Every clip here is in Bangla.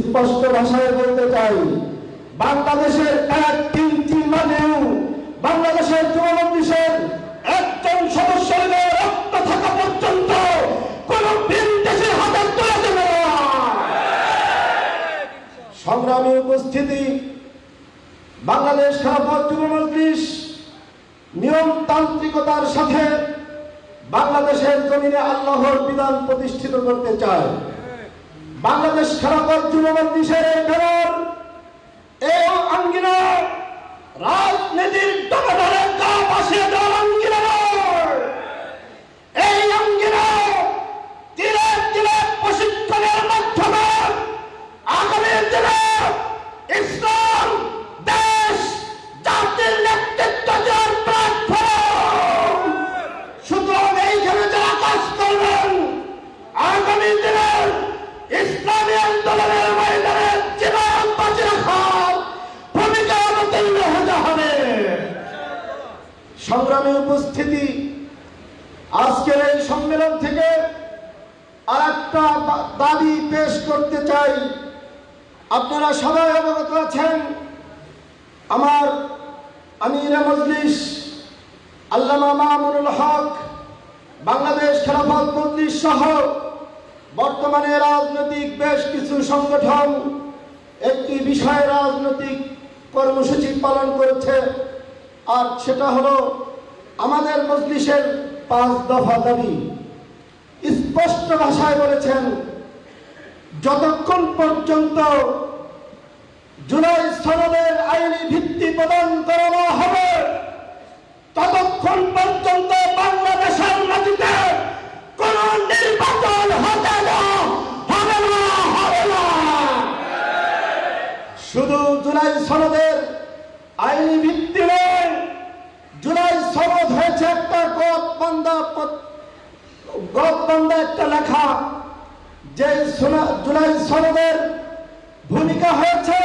স্পষ্ট ভাষায় বলতে চাই বাংলাদেশের এক তিনটি মানেও বাংলাদেশের যুবমন্ত্রীর একজন সদস্য রক্ত থাকা পর্যন্ত কোন দেশের হাতে তোলা যাবে না। সংগ্রামী উপস্থিতি, বাংলাদেশ খেলাফত যুব মজলিস নিয়মতান্ত্রিকতার সাথে বাংলাদেশের জমিনে আল্লাহর বিধান প্রতিষ্ঠিত করতে চায়। বাংলাদেশ খেলাফত যুব সংগ্রামী উপস্থিতি। আজকের এই সম্মেলন থেকে আর একটা দাবি পেশ করতে চাই। আপনারা সবাই অবগত আছেন, আমার আমিরা মজলিস আল্লামা মামুনুল হক, বাংলাদেশ খেলাফত মজলিস সহ বর্তমানে রাজনৈতিক বেশ কিছু সংগঠন একটি বিষয়ে রাজনৈতিক কর্মসূচি পালন করেছে। আর সেটা হলো আমাদের মজলিসের পাঁচ দফা দাবি। স্পষ্ট ভাষায় বলেছেন, যতক্ষণ পর্যন্ত জুলাই সনদের আইনি ভিত্তি প্রদান করানো হবে, ততক্ষণ পর্যন্ত বাংলাদেশের মাটিতে কোন নির্বাচন হতে হবে না হবে না। শুধু জুলাই সনদের আইনি ভিত্তি নয় সনদ হয়েছে একটা গপ বন্দা গপ বন্দা একটা লেখা যে জুলাই সনদের ভূমিকা হয়েছে।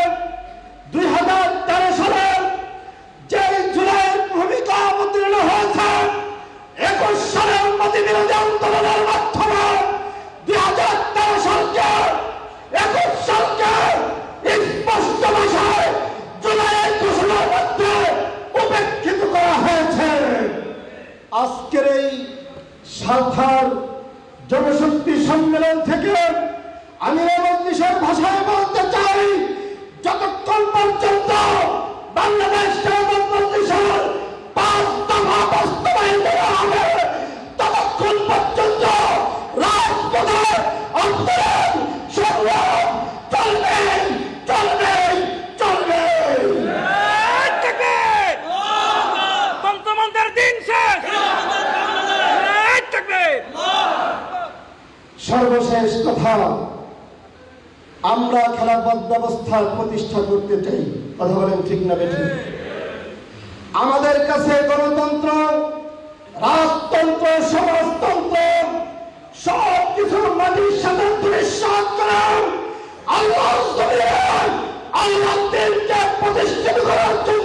সাধার জনশক্তি সম্মেলন থেকে আমি মজলিসের ভাষায় বলতে চাই যতক্ষণ পর্যন্ত বাংলাদেশ মজলিসের পাঁচ দফা বাস্তবায়ন করা হবে ততক্ষণ পর্যন্ত রাজপথে আন্দোলন সংগ্রাম চলবে চলবে চলবে তন্ত্রমন্ত্রের দিন শেষ এই তাকবীর! সর্বশেষ কথা, আমরা খেলাফত ব্যবস্থা প্রতিষ্ঠা করতে চাই। কথা বলেন ঠিক না বেঠিক আমাদের কাছে গণতন্ত্র, রাজতন্ত্র, সমাজতন্ত্র সব কিছুর মাটির সাথে দুঃসাত করা আল্লাহ আল্লাহ প্রতিষ্ঠিত করার জন্য